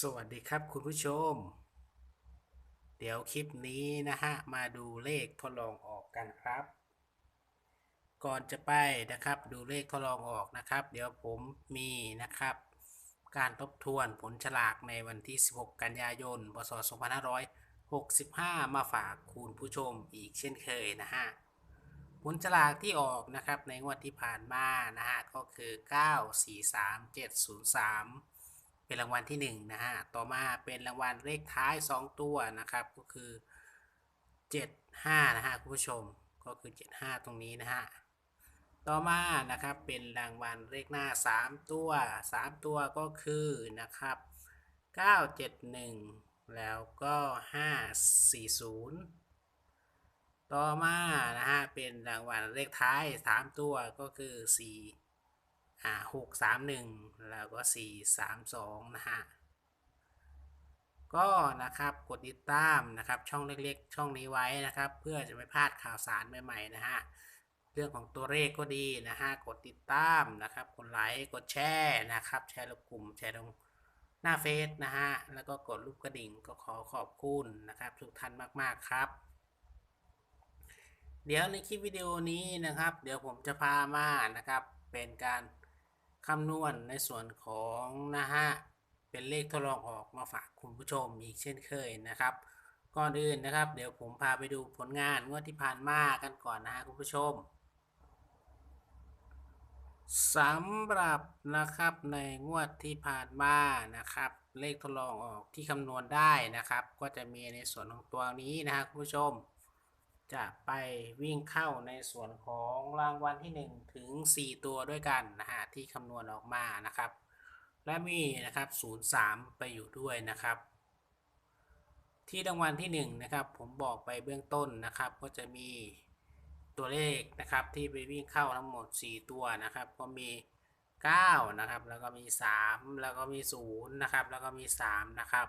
สวัสดีครับคุณผู้ชม เดี๋ยวคลิปนี้นะฮะ มาดูเลขทดลองออกกันครับ ก่อนจะไปนะครับ ดูเลขทดลองออกนะครับ เดี๋ยวผมมีนะครับ การทบทวนผลฉลากในวันที่ 16 กันยายนพศ2565 มาฝากคุณผู้ชมอีกเช่นเคยนะฮะ ผลฉลากที่ออกนะครับในงวดที่ผ่านมานะฮะ ก็คือ 943703 เป็นรางวัลที่ 1 นะฮะ ต่อมาเป็นรางวัลเลขท้าย 2 ตัวนะครับ ก็คือ 75 นะฮะคุณผู้ชม ก็คือ 75 ตรงนี้นะฮะ ต่อมานะครับเป็นรางวัลเลขหน้า 3 ตัว 3 ตัวก็คือนะครับ 971 แล้วก็ 540 ต่อมานะฮะเป็นรางวัลเลขท้าย 3 ตัวก็คือ 4 อ่า631แล้วก็432นะฮะก็นะครับกดติดตามนะครับช่องเล็กๆ ช่องนี้ไว้นะครับ เพื่อจะไม่พลาดข่าวสารใหม่ๆนะฮะเรื่องของตัวเลขก็ดีนะฮะกดติดตามนะครับกดไลค์กดแชร์นะครับ แชร์ลงกลุ่มแชร์ลงหน้าเฟซนะฮะแล้วก็กดรูปกระดิ่งก็ขอขอบคุณนะครับ ทุกท่านมากๆครับ เดี๋ยวในคลิปวิดีโอนี้นะครับ เดี๋ยวผมจะพามานะครับเป็นการ คำนวณในส่วนของนะฮะเป็นเลขทดลองออกมาฝากคุณผู้ชมอีกเช่นเคยนะครับ ก่อนอื่นนะครับ เดี๋ยวผมพาไปดูผลงานงวดที่ผ่านมากันก่อนนะฮะคุณผู้ชมสำหรับนะครับในงวดที่ผ่านมานะครับ เลขทดลองออกที่คำนวณได้นะครับ ก็จะมีในส่วนของตัวนี้นะฮะคุณผู้ชม จะไปวิ่งเข้าในส่วนของรางวัลที่ 1 ถึง 4 ตัวด้วยกันนะฮะที่คำนวณออกมานะครับ และมีนะครับ 03 ไปอยู่ด้วยนะครับ ที่รางวัลที่ 1 นะครับผมบอกไปเบื้องต้นนะครับ ก็จะมีตัวเลขนะครับที่ไปวิ่งเข้าทั้งหมด 4 ตัวนะครับ ก็มี 9 นะครับ แล้วก็มี 3 แล้วก็มี 0 นะครับ แล้วก็มี 3 นะครับ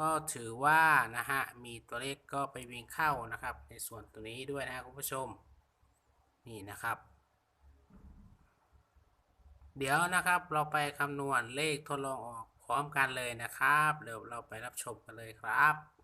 ก็ถือว่านะฮะมีตัวเลขก็ไปวิ่งเข้านะครับ ในส่วนตัวนี้ด้วยนะครับคุณผู้ชมนี่นะครับ เดี๋ยวนะครับเราไปคำนวณเลขทดลองออกพร้อมกันเลยนะครับเดี๋ยวเราไปรับชมกันเลยครับ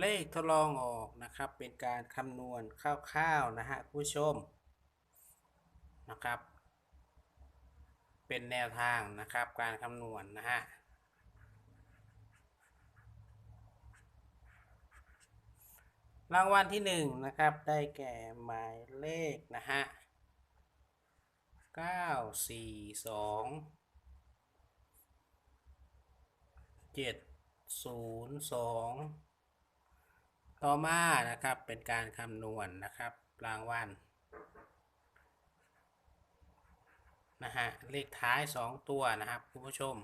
เลขทดลองออกนะครับ เป็นการคำนวณคร่าวๆนะฮะผู้ชมนะครับ เป็นแนวทางนะครับ การคำนวณนะฮะรางวัลที่1นนะครับ ได้แก่หมายเลขนะฮะ 9 4 2 7 0 2 ต่อมานะครับเป็นการคำนวณนะครับรางวัลนะฮะเลขท้าย 2 ตัวนะครับคุณผู้ชม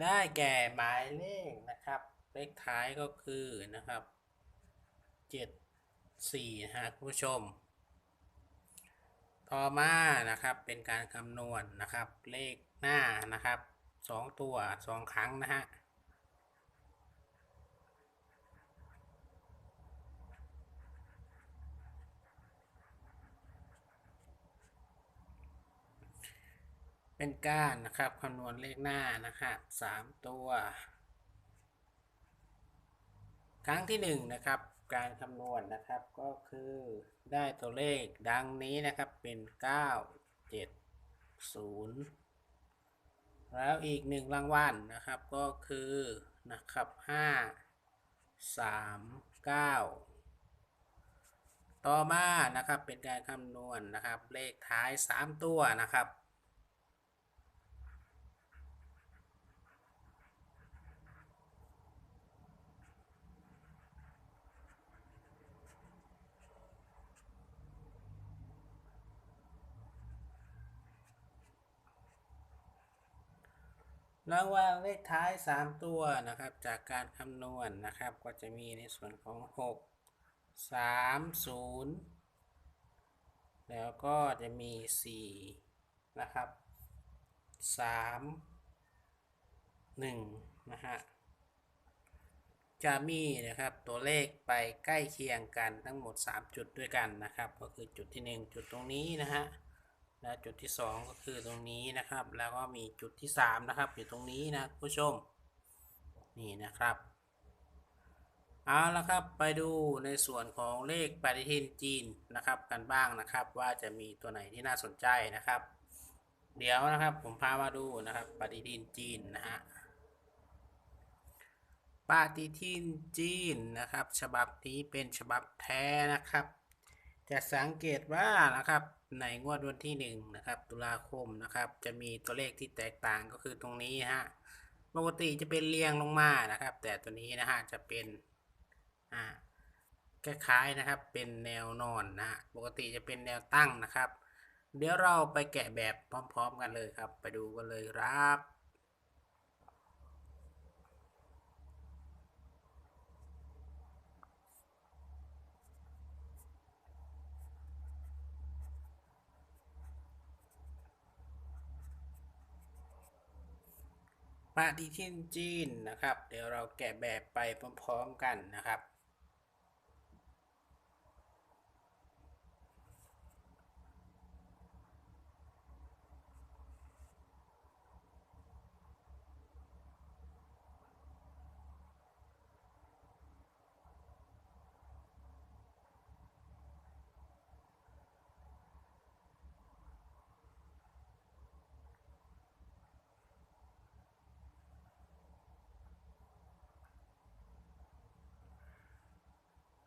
ได้แก่หมายเลขนะครับ เลขท้ายก็คือนะครับ 7 4ฮะคุณผู้ชม ต่อมานะครับเป็นการคำนวณนะครับ เลขหน้านะครับสองตัวสองครั้งนะฮะเป็นการนะครับคำนวณเลขหน้านะครับสามตัว ครั้งที่หนึ่งนะครับ การคำนวณนะครับก็คือได้ตัวเลขดังนี้นะครับเป็น 9 7 0 แล้วอีกหนึ่งรางวัลนะครับก็คือนะครับ 5 3 9 ต่อมานะครับเป็นการคำนวณนะครับเลขท้าย 3 ตัวนะครับ รางวัลเลขท้าย 3 ตัวนะครับ จากการคำนวณนะครับ ก็จะมีในส่วนของ 6 3 0 แล้วก็จะมี 4 นะครับ 3 1 นะฮะจะมีนะครับตัวเลขไปใกล้เคียงกันทั้งหมด 3 จุดด้วยกันนะครับ ก็คือจุดที่ 1 จุดตรงนี้นะฮะ และจุดที่ 2 ก็คือตรงนี้นะครับ แล้วก็มีจุดที่ 3 นะครับ อยู่ตรงนี้นะผู้ชม นี่นะครับเอาละครับไปดูในส่วนของเลขปฏิทินจีนนะครับกันบ้างนะครับว่าจะมีตัวไหนที่น่าสนใจนะครับ เดี๋ยวนะครับผมพามาดูนะครับปฏิทินจีนนะฮะปฏิทินจีนนะครับ ฉบับนี้เป็นฉบับแท้นะครับ จะสังเกตว่านะครับในงวดวันที่หนึ่งนะครับตุลาคมนะครับจะมีตัวเลขที่แตกต่างก็คือตรงนี้ฮะปกติจะเป็นเรียงลงมานะครับ แต่ตัวนี้นะฮะจะเป็นอ่าคล้ายๆนะครับเป็นแนวนอนนะฮะปกติจะเป็นแนวตั้งนะครับ เดี๋ยวเราไปแกะแบบพร้อม ๆ กันเลยครับ ไปดูกันเลยครับ ปฏิทินจีนนะครับ เดี๋ยวเราแกะแบบไปพร้อมๆกันนะครับ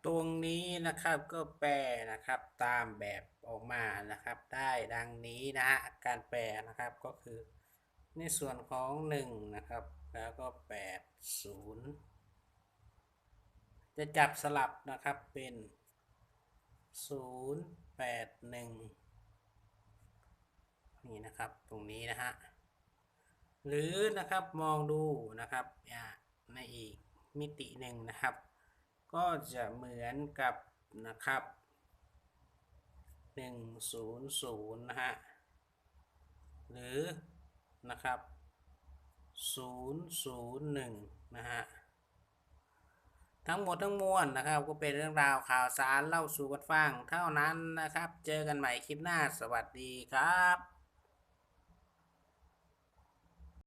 รงนี้นะครับก็แปลนะครับตามแบบออกมานะครับ ได้ดังนี้นะฮะการแปลนะครับก็คือ ในส่วนของ1นะครับแล้วก็8 0 จะจับสลับนะครับเป็น 0 8 1 นี่นะครับตรงนี้นะฮะหรือนะครับมองดูนะครับในอีกมิติหนึ่งนะครับ ก็จะเหมือนกับนะครับ100นะฮะหรือนะครับ001นะฮะทั้งหมดทั้งมวลนะครับก็เป็นเรื่องราวข่าวสารเล่าสู่กันฟังเท่านั้นนะครับ เจอกันใหม่คลิปหน้าสวัสดีครับ